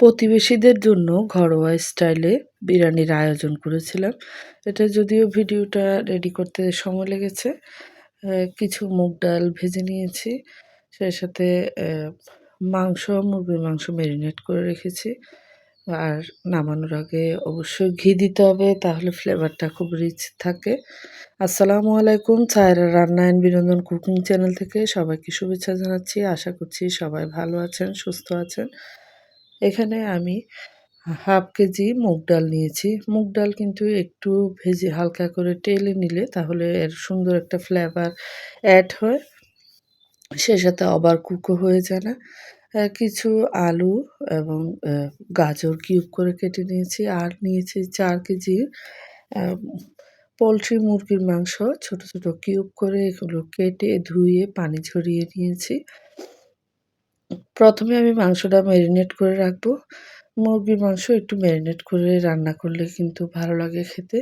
প্রতিবেশীদের জন্য ঘরোয়া স্টাইলে বিরিয়ানির আয়োজন করেছিলাম। এটা যদিও ভিডিওটা রেডি করতে সময় লেগেছে কিছু মুগ ডাল ভেজে নিয়েছি, সেই সাথে মাংস, মুরগির মাংস ম্যারিনেট করে রেখেছি। আর নামানোর আগে অবশ্যই ঘি দিতে হবে, তাহলে ফ্লেভারটা খুব রিচ থাকে। আসসালামু আলাইকুম ছায়রা রান্না অ্যান্ড বিনোদন কুকিং চ্যানেল থেকে সবাইকে শুভেচ্ছা জানাচ্ছি। আশা করছি সবাই ভালো আছেন, সুস্থ আছেন। এখানে আমি হাফ কেজি মুগ ডাল নিয়েছি। মুগ ডাল কিন্তু একটু ভেজে হালকা করে টেলে নিলে তাহলে এর সুন্দর একটা ফ্লেভার অ্যাড হয়। সে সাথে আবার কুকো হয়ে যায় না। কিছু আলু এবং গাজর কিউব করে কেটে নিয়েছি। আর নিয়েছি চার কেজি পোলট্রি মুরগির মাংস। ছোট ছোট কিউব করে এগুলো কেটে ধুয়ে পানি ঝরিয়ে নিয়েছি। প্রথমে আমি মাংসটা ম্যারিনেট করে রাখব। মুরগির মাংস একটু ম্যারিনেট করে রান্না করলে কিন্তু ভালো লাগে খেতে।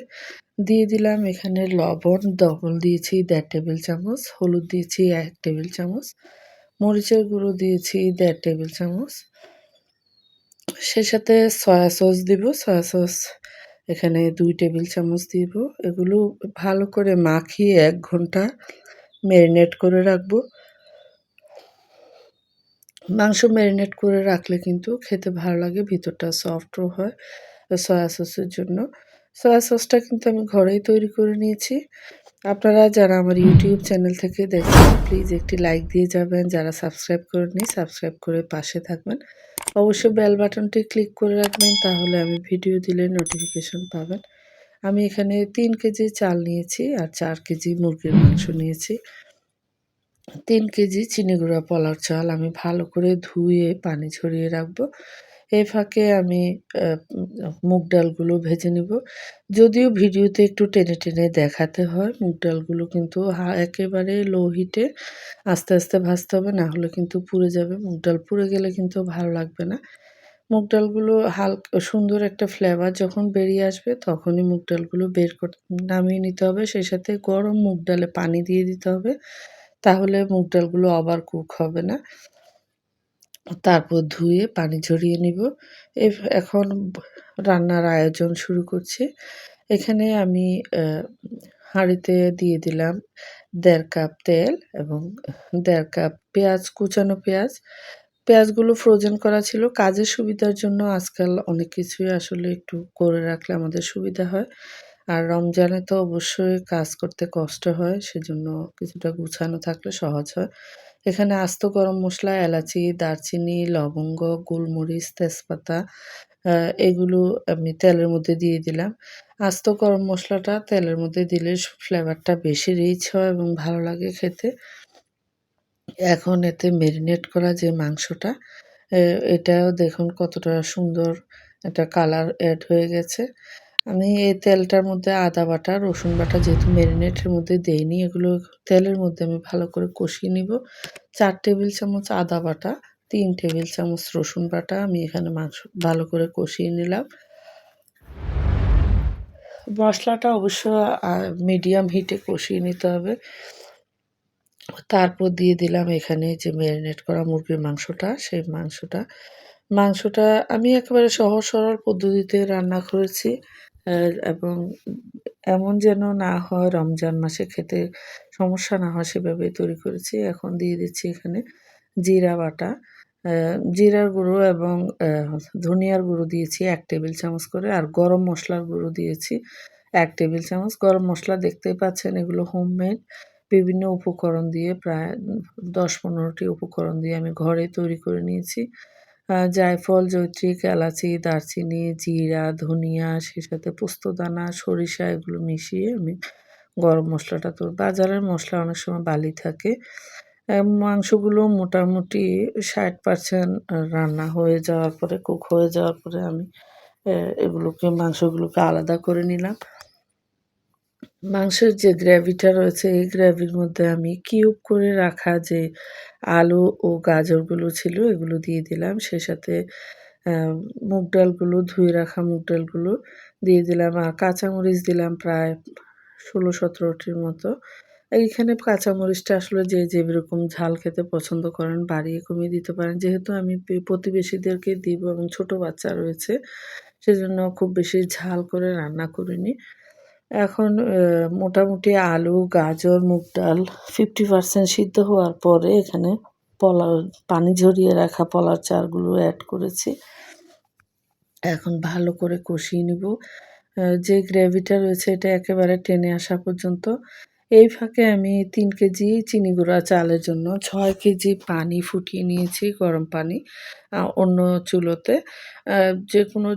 দিয়ে দিলাম এখানে লবণ, ডবল দিয়েছি দেড় টেবিল চামচ, হলুদ দিয়েছি এক টেবিল চামচ, মরিচের গুঁড়ো দিয়েছি দেড় টেবিল চামচ। সে সাথে সয়া সস দিব সয়া সস এখানে দুই টেবিল চামচ দিব। এগুলো ভালো করে মাখিয়ে এক ঘণ্টা ম্যারিনেট করে রাখব। মাংস ম্যারিনেট করে রাখলে কিন্তু খেতে ভালো লাগে, ভিতরটা সফটও হয় সয়া সসের জন্য। সয়া সসটা কিন্তু আমি ঘরেই তৈরি করে নিয়েছি। আপনারা যারা আমার ইউটিউব চ্যানেল থেকে দেখছেন প্লিজ একটি লাইক দিয়ে যাবেন। যারা সাবস্ক্রাইব করেননি সাবস্ক্রাইব করে পাশে থাকবেন। অবশ্যই বেল বাটনটি ক্লিক করে রাখবেন, তাহলে আমি ভিডিও দিলে নোটিফিকেশন পাবেন। আমি এখানে তিন কেজি চাল নিয়েছি আর চার কেজি মুরগির মাংস নিয়েছি। তিন কেজি চিনি গুঁড়া পলার চাল আমি ভালো করে ধুয়ে, পানি ছড়িয়ে রাখব। এই ফাঁকে আমি মুগ ডালগুলো ভেজে নিব। যদিও ভিডিওতে একটু টেনে টেনে দেখাতে হয়, মুগ ডালগুলো কিন্তু একেবারে লো হিটে আস্তে আস্তে ভাজতে হবে, না হলে কিন্তু পুড়ে যাবে। মুগ ডাল পুড়ে গেলে কিন্তু ভালো লাগবে না। মুগ ডালগুলো হালকা, সুন্দর একটা ফ্লেভার যখন বেরিয়ে আসবে, তখনই মুগ ডালগুলো বের করে, নামিয়ে নিতে হবে। সেই সাথে গরম মুগ ডালে পানি দিয়ে দিতে হবে। তাহলে মুগ ডালগুলো আবার কুক হবে না। তারপর ধুয়ে পানি ঝরিয়ে নিব। এখন রান্নার আয়োজন শুরু করছি। এখানে আমি হাঁড়িতে দিয়ে দিলাম দেড় কাপ তেল এবং দেড় কাপ পেঁয়াজ, কুচানো পেঁয়াজ। পেঁয়াজগুলো ফ্রোজেন করা ছিল। কাজের সুবিধার জন্য আজকাল অনেক কিছুই আসলে একটু করে রাখলে আমাদের সুবিধা হয়। আর রমজানে তো অবশ্যই কাজ করতে কষ্ট হয়, সেজন্য কিছুটা গুছানো থাকলে সহজ হয়। এখানে আস্ত গরম মশলা, এলাচি, দারচিনি, লবঙ্গ, গোলমরিচ, তেজপাতা এগুলো আমি তেলের মধ্যে দিয়ে দিলাম। আস্ত গরম মশলাটা তেলের মধ্যে দিলে ফ্লেভারটা বেশি রিচ হয় এবং ভালো লাগে খেতে। এখন এতে মেরিনেট করা যে মাংসটা এটাও দেখুন কতটা সুন্দর একটা কালার অ্যাড হয়ে গেছে। আমি এই তেলটার মধ্যে আদা বাটা, রসুন বাটা যেহেতু ম্যারিনেটের মধ্যে দেইনি, এগুলো তেলের মধ্যে আমি ভালো করে কষিয়ে নিব। চার টেবিল চামচ আদা বাটা, তিন টেবিল চামচ রসুন বাটা আমি এখানে মাংস ভালো করে কষিয়ে নিলাম। মশলাটা অবশ্য মিডিয়াম হিটে কষিয়ে নিতে হবে। তারপর দিয়ে দিলাম এখানে যে ম্যারিনেট করা মুরগির মাংসটা, সেই মাংসটা। মাংসটা আমি একেবারে সহজ সরল পদ্ধতিতে রান্না করেছি। এবং এমন যেন না হয় রমজান মাসে খেতে সমস্যা না হয় সেভাবে তৈরি করেছি। এখন দিয়ে দিচ্ছি এখানে জিরা বাটা। জিরার গুঁড়ো এবং ধনিয়ার গুঁড়ো দিয়েছি এক টেবিল চামচ করে আর গরম মশলার গুঁড়ো দিয়েছি এক টেবিল চামচ। গরম মশলা দেখতেই পাচ্ছেন এগুলো হোমমেড বিভিন্ন উপকরণ দিয়ে প্রায় দশ পনেরোটি উপকরণ দিয়ে আমি ঘরে তৈরি করে নিয়েছি। জায়ফল জৈত্রিক এলাচি, দারচিনি, জিরা, ধনিয়া, সেই সাথে পোস্তদানা, সরিষা, এগুলো মিশিয়ে আমি গরম মশলাটা তো, বাজারের মশলা অনেক সময় বালি থাকে। মাংসগুলো মোটামুটি ষাট পার্সেন্ট রান্না হয়ে যাওয়ার পরে কুক হয়ে যাওয়ার পরে আমি এগুলোকে, মাংসগুলোকে আলাদা করে নিলাম। মাংসের যে গ্রেভিটা রয়েছে, এই গ্রেভির মধ্যে আমি কিউব করে রাখা যে আলু ও গাজরগুলো ছিল, এগুলো দিয়ে দিলাম। সে সাথে মুগ ডালগুলো, ধুয়ে রাখা মুগ ডালগুলো দিয়ে দিলাম। আর কাঁচামরিচ দিলাম প্রায় ষোলো সতেরোটির মতো। এইখানে কাঁচামরিচটা আসলে যে যে যেরকম ঝাল খেতে পছন্দ করেন, বাড়িয়ে কমিয়ে দিতে পারেন। যেহেতু আমি প্রতিবেশীদেরকে দিব এবং ছোট বাচ্চা রয়েছে, সেজন্য খুব বেশি ঝাল করে রান্না করিনি। এখন মোটামুটি আলু, গাজর, মুগ ডাল ফিফটি পার্সেন্ট সিদ্ধ হওয়ার পরে এখানে পলা পানি ঝরিয়ে রাখা পলার চারগুলো অ্যাড করেছি। এখন ভালো করে কষিয়ে নিব। যে গ্রেভিটা রয়েছে এটা একেবারে টেনে আসা পর্যন্ত। এই ফাঁকে আমি তিন কেজি চিনি গুঁড়া চালের জন্য ছয় কেজি পানি ফুটিয়ে নিয়েছি, গরম পানি অন্য চুলোতে। যে কোনো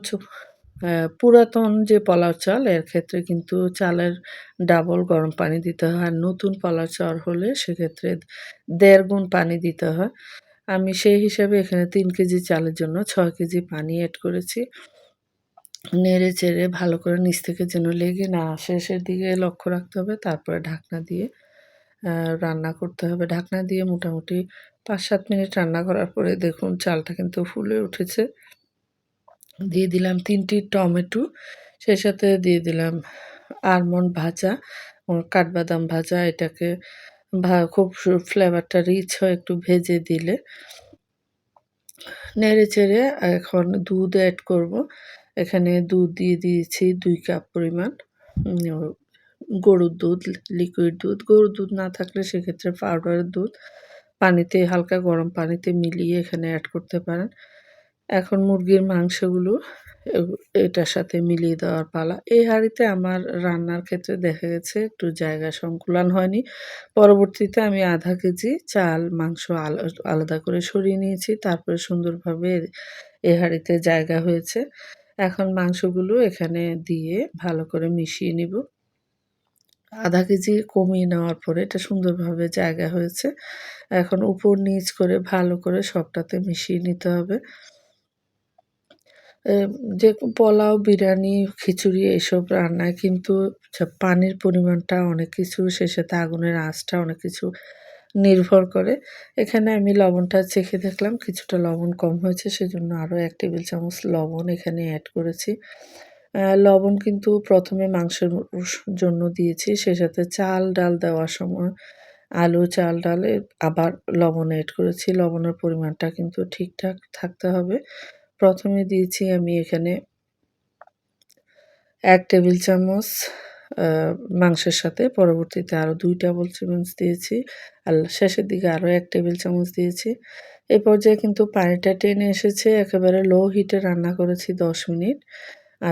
পুরাতন যে পোলাও চাল, এর ক্ষেত্রে কিন্তু চালের ডাবল গরম পানি দিতে হয়। আর নতুন পোলাও চাল হলে সেক্ষেত্রে দেড় গুণ পানি দিতে হয়। আমি সেই হিসাবে এখানে তিন কেজি চালের জন্য ছয় কেজি পানি অ্যাড করেছি। নেড়ে চেড়ে ভালো করে নিচ থেকে যেন লেগে না আসে দিকে লক্ষ্য রাখতে হবে, তারপরে ঢাকনা দিয়ে রান্না করতে হবে। ঢাকনা দিয়ে মোটামুটি পাঁচ সাত মিনিট রান্না করার পরে দেখুন চালটা কিন্তু ফুলে উঠেছে। দিয়ে দিলাম তিনটি টমেটো, সেই সাথে দিয়ে দিলাম আলমন্ড ভাজা কাঠবাদাম ভাজা, এটাকে খুব ফ্লেভারটা রিচ হয় একটু ভেজে দিলে। নেড়ে চেড়ে এখন দুধ অ্যাড করব। এখানে দুধ দিয়ে দিয়েছি দুই কাপ পরিমাণ গরুর দুধ লিকুইড দুধ। গরুর দুধ না থাকলে সেক্ষেত্রে পাউডারের দুধ। পানিতে, হালকা গরম পানিতে মিলিয়ে এখানে অ্যাড করতে পারেন। এখন মুরগির মাংসগুলো এটার সাথে মিলিয়ে দেওয়ার পালা। এই হাঁড়িতে আমার রান্নার ক্ষেত্রে দেখা গেছে একটু জায়গা সংকুলান হয়নি। পরবর্তীতে আমি আধা কেজি চাল, মাংস আলাদা করে সরিয়ে নিয়েছি। তারপরে সুন্দরভাবে এ হাঁড়িতে জায়গা হয়েছে। এখন মাংসগুলো এখানে দিয়ে ভালো করে মিশিয়ে নিব। আধা কেজি কমিয়ে নেওয়ার পরে এটা সুন্দরভাবে জায়গা হয়েছে। এখন উপর নিচ করে ভালো করে সবটাতে মিশিয়ে নিতে হবে। যে পোলাও, বিরিয়ানি, খিচুড়ি এসব রান্নায় কিন্তু পানির পরিমাণটা অনেক কিছু, সে সাথে আগুনের আঁচটা অনেক কিছু নির্ভর করে। এখানে আমি লবণটা চেখে দেখলাম, কিছুটা লবণ কম হয়েছে, সেজন্য আরও এক টেবিল চামচ লবণ এখানে অ্যাড করেছি। লবণ কিন্তু প্রথমে মাংসের জন্য দিয়েছি, সে সাথে চাল, ডাল দেওয়ার সময় আলু, চাল, ডালে আবার লবণ অ্যাড করেছি। লবণের পরিমাণটা কিন্তু ঠিকঠাক থাকতে হবে। প্রথমে দিয়েছি আমি এখানে এক টেবিল চামচ মাংসের সাথে। পরবর্তীতে আরও দুই টেবিল চামচ দিয়েছি আর শেষের দিকে আরও এক টেবিল চামচ দিয়েছি। এই পর্যায়ে কিন্তু পানিটা টেনে এসেছে, একেবারে লো হিটে রান্না করেছি দশ মিনিট।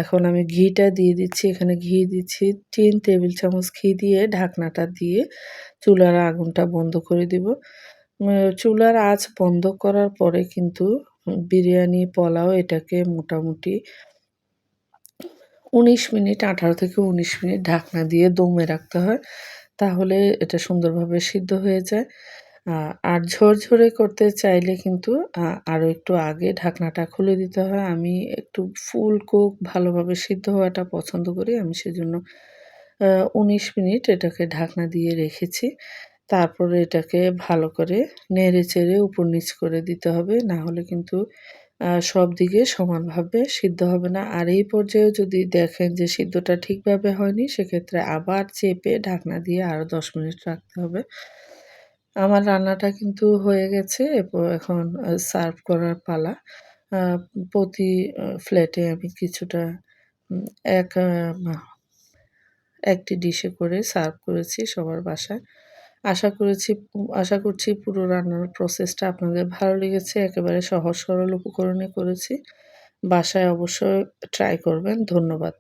এখন আমি ঘিটা দিয়ে দিচ্ছি, এখানে ঘি দিচ্ছি, তিন টেবিল চামচ ঘি দিয়ে ঢাকনাটা দিয়ে চুলার আগুনটা বন্ধ করে দিব। চুলার আঁচ বন্ধ করার পরে কিন্তু বিরিয়ানি, পোলাও এটাকে মোটামুটি উনিশ মিনিট, আঠারো থেকে উনিশ মিনিট ঢাকনা দিয়ে দমে রাখতে হয়। তাহলে এটা সুন্দরভাবে সিদ্ধ হয়ে যায়। আর ঝরঝরে করতে চাইলে কিন্তু আরও একটু আগে ঢাকনাটা খুলে দিতে হয়। আমি একটু ফুল কুক ভালোভাবে সিদ্ধ হওয়াটা পছন্দ করি। আমি সেজন্য উনিশ মিনিট এটাকে ঢাকনা দিয়ে রেখেছি। তারপরে এটাকে ভালো করে নেড়ে চেড়ে উপর নিচ করে দিতে হবে। না হলে কিন্তু সব দিকে সমানভাবে সিদ্ধ হবে না। আর এই পর্যায়ে যদি দেখেন যে সিদ্ধটা ঠিকভাবে হয়নি, সেক্ষেত্রে আবার চেপে ঢাকনা দিয়ে আরও দশ মিনিট রাখতে হবে। আমার রান্নাটা কিন্তু হয়ে গেছে। এখন সার্ভ করার পালা। প্রতি ফ্ল্যাটে আমি কিছুটা এক একটি ডিশে করে সার্ভ করেছি সবার বাসায়। আশা করেছি, আশা করছি পুরো রান্নার প্রসেসটা আপনাদের ভালো লেগেছে। একেবারে সহজ সরল উপকরণে করেছি। বাসায় অবশ্যই ট্রাই করবেন। ধন্যবাদ।